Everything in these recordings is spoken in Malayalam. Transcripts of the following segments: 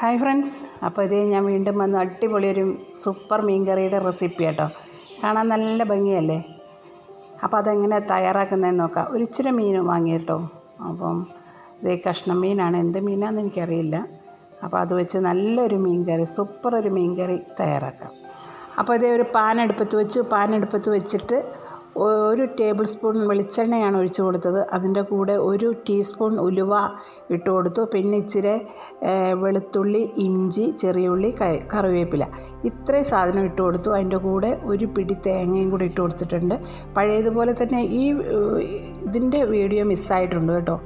Hi friends. അപ്പോൾ ഇതേ ഞാൻ വീണ്ടും വന്നു അടിപൊളി ഒരു സൂപ്പർ മീൻ കറിയുടെ റെസിപ്പി കേട്ടോ. കാണാൻ നല്ല ഭംഗിയല്ലേ? അപ്പോൾ അതെങ്ങനെ തയ്യാറാക്കുന്നതെന്ന് നോക്കാം. ഒരു ഇച്ചിരി മീൻ വാങ്ങി കേട്ടോ. അപ്പം ഇതേ കഷ്ണം മീനാണ്. എന്ത് മീനാണെന്ന് എനിക്കറിയില്ല. അപ്പോൾ അത് വെച്ച് നല്ലൊരു മീൻ കറി സൂപ്പർ ഒരു മീൻ കറി തയ്യാറാക്കാം. അപ്പോൾ ഇതേ ഒരു പാൻ അടുപ്പത്ത് വെച്ച്. പാൻ അടുപ്പത്ത് വെച്ചിട്ട് ഒരു ടേബിൾ സ്പൂൺ വെളിച്ചെണ്ണയാണ് ഒഴിച്ചു കൊടുത്തത്. അതിന്റെ കൂടെ ഒരു ടീസ്പൂൺ ഉലുവ ഇട്ട് കൊടുത്തു. പിന്നെ ഇച്ചിരി വെളുത്തുള്ളി ഇഞ്ചി ചെറിയുള്ളി കറിവേപ്പില. ഇത്രയും സാധനം ഇട്ട് കൊടുത്തു. അതിന്റെ കൂടെ ഒരു പിടി തേങ്ങയും കൂടി ഇട്ട് കൊടുത്തിട്ടുണ്ട്. പഴയതുപോലെ തന്നെ ഈ ഇതിന്റെ വീഡിയോ മിസ്സായിട്ടുണ്ട് കേട്ടോ.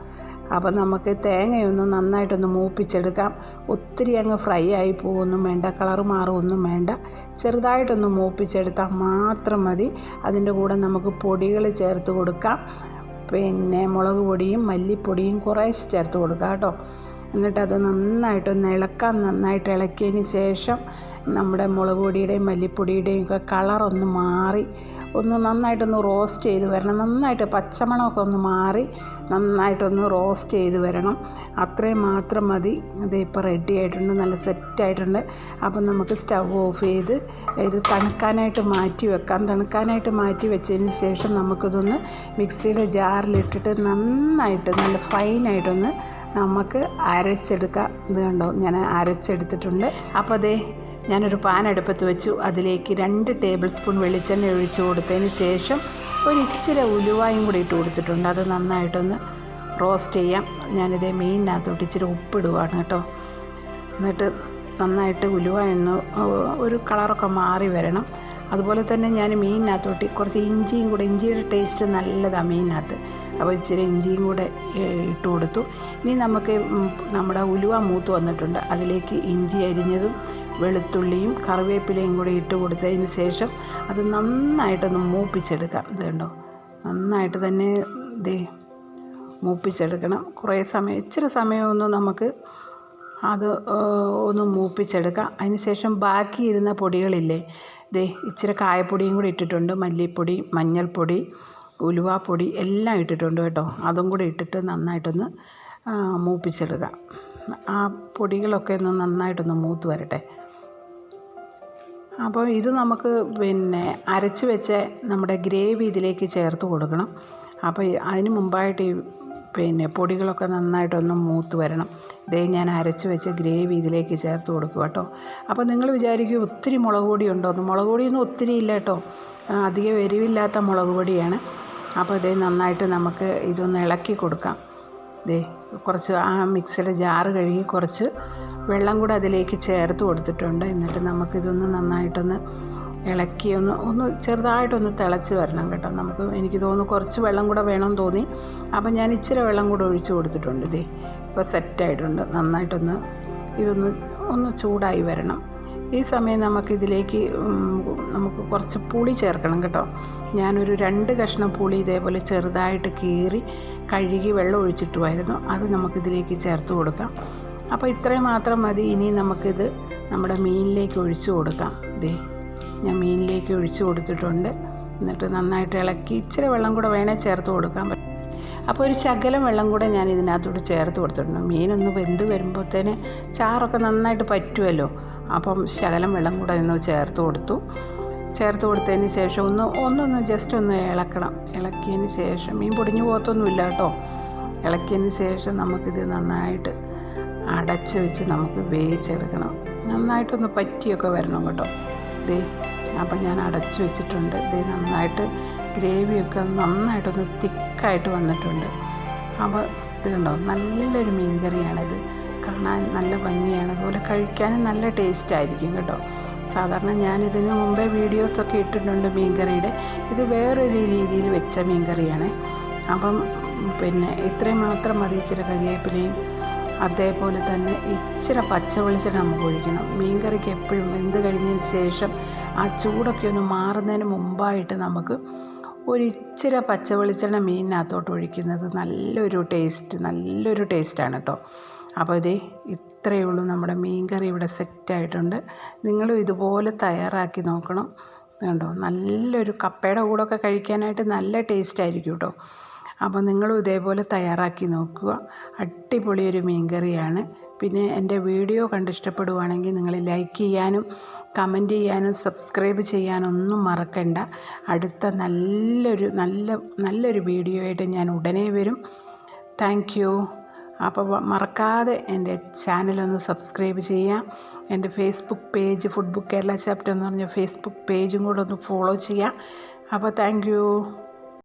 അപ്പം നമുക്ക് തേങ്ങയൊന്ന് നന്നായിട്ടൊന്ന് മൂപ്പിച്ചെടുക്കാം. ഒത്തിരി അങ്ങ് ഫ്രൈ ആയി പോകുമൊന്നും വേണ്ട കളർ മാറുമൊന്നും വേണ്ട. ചെറുതായിട്ടൊന്ന് മൂപ്പിച്ചെടുത്താൽ മാത്രം മതി. അതിന്റെ കൂടെ നമുക്ക് പൊടികൾ ചേർത്ത് കൊടുക്കാം. പിന്നെ മുളക് പൊടിയും മല്ലിപ്പൊടിയും കുറേശ്ശെ ചേർത്ത് കൊടുക്കാം കേട്ടോ. എന്നിട്ടത് നന്നായിട്ടൊന്ന് ഇളക്കാം. നന്നായിട്ട് ഇളക്കിയതിന് ശേഷം നമ്മുടെ മുളക് പൊടിയുടെയും മല്ലിപ്പൊടിയുടെയും ഒക്കെ കളറൊന്ന് മാറി ഒന്ന് നന്നായിട്ടൊന്ന് റോസ്റ്റ് ചെയ്ത് വരണം. നന്നായിട്ട് പച്ചമണമൊക്കെ ഒന്ന് മാറി നന്നായിട്ടൊന്ന് റോസ്റ്റ് ചെയ്ത് വരണം. അത്രയും മാത്രം മതി. അത് ഇപ്പോൾ റെഡി ആയിട്ടുണ്ട്. നല്ല സെറ്റായിട്ടുണ്ട് അപ്പം നമുക്ക് സ്റ്റവ് ഓഫ് ചെയ്ത് ഇത് തണുക്കാനായിട്ട് മാറ്റി വെക്കാം. തണുക്കാനായിട്ട് മാറ്റി വെച്ചതിന് ശേഷം നമുക്കിതൊന്ന് മിക്സിയുടെ ജാറിലിട്ടിട്ട് നന്നായിട്ട് നല്ല ഫൈനായിട്ടൊന്ന് നമുക്ക് അരച്ചെടുക്കാം. ഇത് കണ്ടോ? ഞാൻ അരച്ചെടുത്തിട്ടുണ്ട്. അപ്പോൾ അതേ ഞാനൊരു പാൻ അടുപ്പത്ത് വെച്ചു. അതിലേക്ക് രണ്ട് ടേബിൾ സ്പൂൺ വെളിച്ചെണ്ണ ഒഴിച്ചു കൊടുത്തതിന് ശേഷം ഒരു ഇച്ചിരി ഉലുവായും കൂടി ഇട്ട് കൊടുത്തിട്ടുണ്ട്. അത് നന്നായിട്ടൊന്ന് റോസ്റ്റ് ചെയ്യാം. ഞാനിതേ മീനിനകത്തോട്ട് ഇച്ചിരി ഉപ്പിടുവാണ് കേട്ടോ. എന്നിട്ട് നന്നായിട്ട് ഉലുവ എന്ന് ഒരു കളറൊക്കെ മാറി വരണം. അതുപോലെ തന്നെ ഞാൻ മീനിനകത്തോട്ട് കുറച്ച് ഇഞ്ചിയും കൂടെ ഇഞ്ചിയുടെ ടേസ്റ്റ് നല്ലതാണ് മീനിനകത്ത്. അപ്പോൾ ഇച്ചിരി ഇഞ്ചിയും കൂടെ ഇട്ട് കൊടുത്തു. ഇനി നമുക്ക് നമ്മുടെ ഉലുവ മൂത്ത് വന്നിട്ടുണ്ട്. അതിലേക്ക് ഇഞ്ചി അരിഞ്ഞതും വെളുത്തുള്ളിയും കറിവേപ്പിലയും കൂടി ഇട്ട് കൊടുത്തതിന് ശേഷം അത് നന്നായിട്ടൊന്ന് മൂപ്പിച്ചെടുക്കാം. ഇത് കണ്ടോ? നന്നായിട്ട് തന്നെ ദേ മൂപ്പിച്ചെടുക്കണം. കുറേ സമയം ഇച്ചിരി സമയമൊന്നും നമുക്ക് അത് ഒന്ന് മൂപ്പിച്ചെടുക്കാം. അതിന് ശേഷം ബാക്കി ഇരുന്ന പൊടികളില്ലേ ദേ ഇച്ചിരി കായപ്പൊടിയും കൂടി ഇട്ടിട്ടുണ്ട്. മല്ലിപ്പൊടി മഞ്ഞൾപ്പൊടി ഉലുവാപ്പൊടി എല്ലാം ഇട്ടിട്ടുണ്ട് കേട്ടോ. അതും കൂടി ഇട്ടിട്ട് നന്നായിട്ടൊന്ന് മൂപ്പിച്ചെടുക്കാം. ആ പൊടികളൊക്കെ ഒന്ന് നന്നായിട്ടൊന്ന് മൂത്ത് വരട്ടെ. അപ്പോൾ ഇത് നമുക്ക് പിന്നെ അരച്ച് വെച്ച നമ്മുടെ ഗ്രേവി ഇതിലേക്ക് ചേർത്ത് കൊടുക്കണം. അപ്പോൾ അതിന് മുമ്പായിട്ട് ഈ പിന്നെ പൊടികളൊക്കെ നന്നായിട്ടൊന്ന് മൂത്ത് വരണം. ഇതേ ഞാൻ അരച്ച് വെച്ച ഗ്രേവി ഇതിലേക്ക് ചേർത്ത് കൊടുക്കുക കേട്ടോ. അപ്പോൾ നിങ്ങൾ വിചാരിക്കും ഒത്തിരി മുളക് പൊടി ഉണ്ടോ എന്ന്. മുളക് പൊടിയൊന്നും ഒത്തിരി ഇല്ല കേട്ടോ. അധികം എരിവില്ലാത്ത മുളക് പൊടിയാണ്. അപ്പോൾ ഇതേ നന്നായിട്ട് നമുക്ക് ഇതൊന്ന് ഇളക്കി കൊടുക്കാം. ദേ കുറച്ച് ആ മിക്സിയുടെ ജാറ് കഴുകി കുറച്ച് വെള്ളം കൂടെ അതിലേക്ക് ചേർത്ത് കൊടുത്തിട്ടുണ്ട്. എന്നിട്ട് നമുക്കിതൊന്ന് നന്നായിട്ടൊന്ന് ഇളക്കി ഒന്ന് ഒന്ന് ചെറുതായിട്ടൊന്ന് തിളച്ച് വരണം കേട്ടോ. നമുക്ക് എനിക്ക് തോന്നുന്നു കുറച്ച് വെള്ളം കൂടെ വേണമെന്ന് തോന്നി. അപ്പം ഞാൻ ഇച്ചിരി വെള്ളം കൂടെ ഒഴിച്ച് കൊടുത്തിട്ടുണ്ട് ഇതേ ഇപ്പോൾ സെറ്റായിട്ടുണ്ട്. നന്നായിട്ടൊന്ന് ഇതൊന്ന് ഒന്ന് ചൂടായി വരണം. ഈ സമയം നമുക്കിതിലേക്ക് നമുക്ക് കുറച്ച് പുളി ചേർക്കണം കേട്ടോ. ഞാനൊരു രണ്ട് കഷ്ണം പുളി ഇതേപോലെ ചെറുതായിട്ട് കീറി കഴുകി വെള്ളം ഒഴിച്ചിട്ടുമായിരുന്നു. അത് നമുക്കിതിലേക്ക് ചേർത്ത് കൊടുക്കാം. അപ്പോൾ ഇത്രയും മാത്രം മതി. ഇനി നമുക്കിത് നമ്മുടെ മീനിലേക്ക് ഒഴിച്ചു കൊടുക്കാം. ദേ ഞാൻ മീനിലേക്ക് ഒഴിച്ചു കൊടുത്തിട്ടുണ്ട്. എന്നിട്ട് നന്നായിട്ട് ഇളക്കി ഇച്ചിരി വെള്ളം കൂടെ വേണേൽ ചേർത്ത് കൊടുക്കാം അപ്പോൾ ഒരു ശകലം വെള്ളം കൂടെ ഞാൻ ഇതിനകത്തോട്ട് ചേർത്ത് കൊടുത്തിട്ടുണ്ട്. മീനൊന്ന് വെന്ത് വരുമ്പോഴത്തേന് ചാറൊക്കെ നന്നായിട്ട് പറ്റുമല്ലോ. അപ്പം ശകലം വെള്ളം കൂടെ ഒന്ന് ചേർത്ത് കൊടുത്തു. ചേർത്ത് കൊടുത്തതിന് ശേഷം ഒന്ന് ഒന്നൊന്ന് ജസ്റ്റ് ഒന്ന് ഇളക്കണം. ഇളക്കിയതിന് ശേഷം മീൻ പൊടിഞ്ഞു പോകത്തൊന്നുമില്ല കേട്ടോ. ഇളക്കിയതിന് ശേഷം നമുക്കിത് നന്നായിട്ട് അടച്ച് വെച്ച് നമുക്ക് വേവിച്ചെടുക്കണം. നന്നായിട്ടൊന്ന് പറ്റിയൊക്കെ വരണം കേട്ടോ. ദേ അപ്പം ഞാൻ അടച്ചു വെച്ചിട്ടുണ്ട്. ദേ നന്നായിട്ട് ഗ്രേവിയൊക്കെ നന്നായിട്ടൊന്ന് തിക്കായിട്ട് വന്നിട്ടുണ്ട്. അപ്പോൾ ഇത് കണ്ടോ നല്ലൊരു മീൻ കറിയാണിത് കാണാൻ നല്ല ഭംഗിയാണ്. അതുപോലെ കഴിക്കാനും നല്ല ടേസ്റ്റ് ആയിരിക്കും കേട്ടോ. സാധാരണ ഞാൻ ഇതിന് മുമ്പേ വീഡിയോസൊക്കെ ഇട്ടിട്ടുണ്ട് മീൻകറിയുടെ. ഇത് വേറൊരു രീതിയിൽ വെച്ച മീൻകറിയാണ്. അപ്പം പിന്നെ ഇത്രയും മാത്രം മതി ഇച്ചിരി കരിവേപ്പിലയും അതേപോലെ തന്നെ ഇച്ചിരി പച്ച വെളിച്ചെണ്ണ നമുക്ക് ഒഴിക്കണം. മീൻകറിക്ക് എപ്പോഴും വെന്ത് കഴിഞ്ഞതിന് ശേഷം ആ ചൂടൊക്കെ ഒന്ന് മാറുന്നതിന് മുമ്പായിട്ട് നമുക്ക് ഒരു ഇച്ചിരി പച്ച വെളിച്ചെണ്ണ മീനിനകത്തോട്ട് ഒഴിക്കുന്നത് നല്ലൊരു ടേസ്റ്റ് നല്ലൊരു ടേസ്റ്റാണ് കേട്ടോ. അപ്പോൾ ഇതേ ഇത്രയേ ഉള്ളൂ നമ്മുടെ മീൻ കറി ഇവിടെ സെറ്റായിട്ടുണ്ട്. നിങ്ങളും ഇതുപോലെ തയ്യാറാക്കി നോക്കണം. കണ്ടോ നല്ലൊരു കപ്പയുടെ കൂടെയൊക്കെ കഴിക്കാനായിട്ട് നല്ല ടേസ്റ്റ് ആയിരിക്കും കേട്ടോ. അപ്പോൾ നിങ്ങളും ഇതേപോലെ തയ്യാറാക്കി നോക്കുക. അടിപൊളിയൊരു മീൻകറിയാണ് മീൻ കറിയാണ്. പിന്നെ എന്റെ വീഡിയോ കണ്ട് ഇഷ്ടപ്പെടുവാണെങ്കിൽ നിങ്ങൾ ലൈക്ക് ചെയ്യാനും കമന്റ് ചെയ്യാനും സബ്സ്ക്രൈബ് ചെയ്യാനും ഒന്നും മറക്കണ്ട. അടുത്ത നല്ലൊരു നല്ല നല്ലൊരു വീഡിയോ ആയിട്ട് ഞാൻ ഉടനെ വരും. താങ്ക് അപ്പോൾ മറക്കാതെ എന്റെ ചാനലൊന്ന് സബ്സ്ക്രൈബ് ചെയ്യാം എന്റെ Facebook page food book Kerala chapter എന്ന് പറഞ്ഞ ഫേസ്ബുക്ക് പേജും കൂടെ ഒന്ന് ഫോളോ ചെയ്യാം അപ്പോൾ താങ്ക്